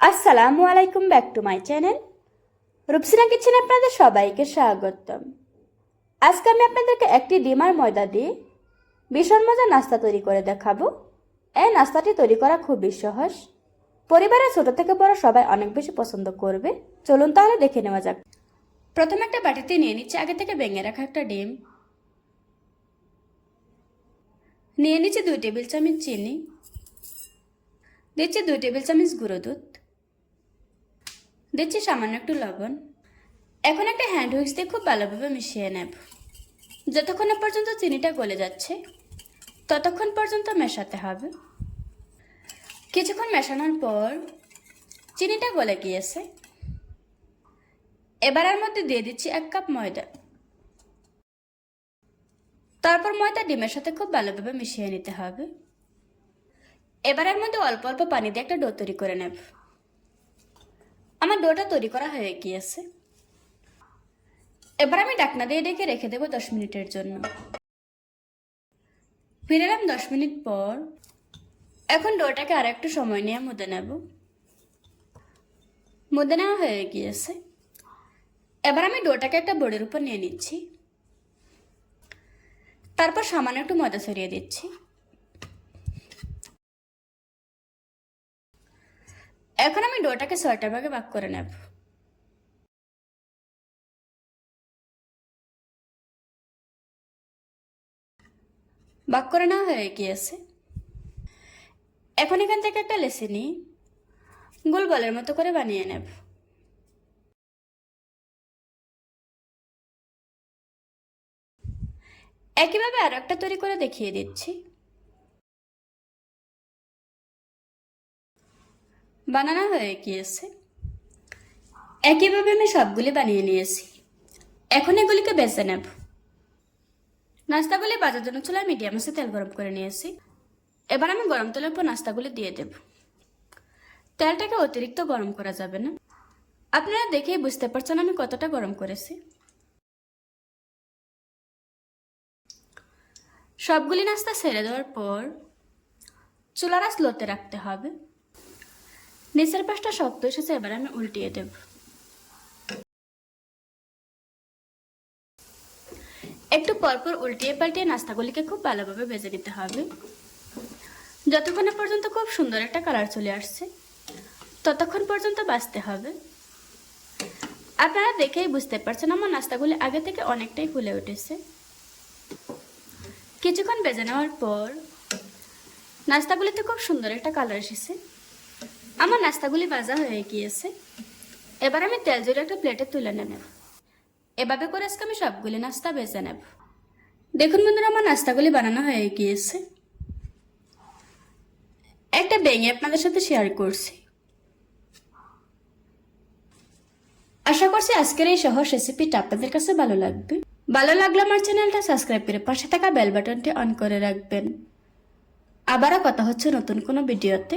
আসসালামু আলাইকুম back to my channel Rupsina kitchen আপনাদের সবাইকে স্বাগতম। আজকে আমি আপনাদেরকে একটি ডিম আর ময়দা দিয়ে ভীষণ মজা নাস্তা তৈরি করে দেখাবো। এই নাস্তাটি তৈরি করা খুবই সহজ। পরিবারের ছোট থেকে বড় সবাই অনেক বেশি পছন্দ করবে। চলুন তাহলে দেখে নেওয়া যাক। প্রথমে একটা বাটিতে নিয়ে নিচ্ছি আগে থেকে ভেঙে রাখা একটা ডিম। নিয়ে নিচ্ছি দুই টেবিল চামচ চিনি। দিচ্ছি দুই টেবিল চামচ গুঁড়ো দুধ। দিচ্ছি সামান্য একটু লবণ। এখন একটা হ্যান্ড হুইক্স দিয়ে খুব ভালোভাবে মিশিয়ে নেব। যতক্ষণ পর্যন্ত চিনিটা গলে যাচ্ছে, ততক্ষণ পর্যন্ত মেশাতে হবে। কিছুক্ষণ মেশানোর পর চিনিটা গলে গিয়েছে। এবার এর মধ্যে দিয়ে দিচ্ছি এক কাপ ময়দা। তারপর ময়দা ডিমের সাথে খুব ভালোভাবে মিশিয়ে নিতে হবে। এবার এর মধ্যে অল্প অল্প পানি দিয়ে একটা ডো তৈরি করে নেব। আমার ডোটা তৈরি করা হয়ে গিয়েছে। এবার আমি ডাকনা দিয়ে ডেকে রেখে দেবো দশ মিনিটের জন্য। ফিরে এলাম দশ মিনিট পর। এখন ডোটাকে আর একটু সময় নিয়ে মুদে নেব। মুদে নেওয়া হয়ে গিয়েছে। এবার আমি ডোটাকে একটা বোর্ডের উপর নিয়ে নিচ্ছি। তারপর সামান্য একটু ময়দা ছড়িয়ে দিচ্ছি। এখন আমি ডোটাকে ছয়টা ভাগে ভাগ করে নেব। ভাগ করে নেওয়া হয়ে গিয়েছে। এখন এখান থেকে একটা লেসি নিই। গোল বলের মতো করে বানিয়ে নেব। একইভাবে আরও একটা তৈরি করে দেখিয়ে দিচ্ছি। বানানো হয়ে গিয়েছে। একইভাবে আমি সবগুলি বানিয়ে নিয়েছি। এখন এগুলিকে বেছে নেব। নাস্তাগুলি বাজার জন্য চুলায় মিডিয়াম আছে তেল গরম করে নিয়েছি। এবার আমি গরম তেলের উপর নাস্তাগুলি দিয়ে দেব। তেলটাকে অতিরিক্ত গরম করা যাবে না। আপনারা দেখেই বুঝতে পারছেন আমি কতটা গরম করেছি। সবগুলি নাস্তা ছেড়ে দেওয়ার পর চুলারা স্লোতে রাখতে হবে। নিচের পাশটা শক্ত এসেছে, এবার আমি উল্টিয়ে দেব। একটু পরপর উল্টিয়ে পাল্টিয়ে নাস্তাগুলিকে খুব ভালোভাবে ভেজে নিতে হবে। যতক্ষণ পর্যন্ত খুব সুন্দর একটা কালার চলে আসছে, ততক্ষণ পর্যন্ত বাঁচতে হবে। আপনারা দেখেই বুঝতে পারছেন আমার নাস্তাগুলি আগে থেকে অনেকটাই ফুলে উঠেছে। কিছুক্ষণ বেজে নেওয়ার পর নাস্তাগুলিতে খুব সুন্দর একটা কালার এসেছে। আমার নাস্তাগুলি ভাজা হয়ে গিয়েছে। এবার আমি তেল জুড়ে একটা প্লেটে তুলে নেব। এভাবে করে আজকে আমি সবগুলি নাস্তা বেজে নেব। দেখুন বন্ধুরা, আমার নাস্তাগুলি বানানো হয়ে গিয়েছে। একটা বেঙে আপনাদের সাথে শেয়ার করছি। আশা করছি আজকের এই সহজ রেসিপিটা আপনাদের কাছে ভালো লাগবে। ভালো লাগলে আমার চ্যানেলটা সাবস্ক্রাইব করে পাশে থাকা বেল বাটনটি অন করে রাখবেন। আবারও কথা হচ্ছে নতুন কোনো ভিডিওতে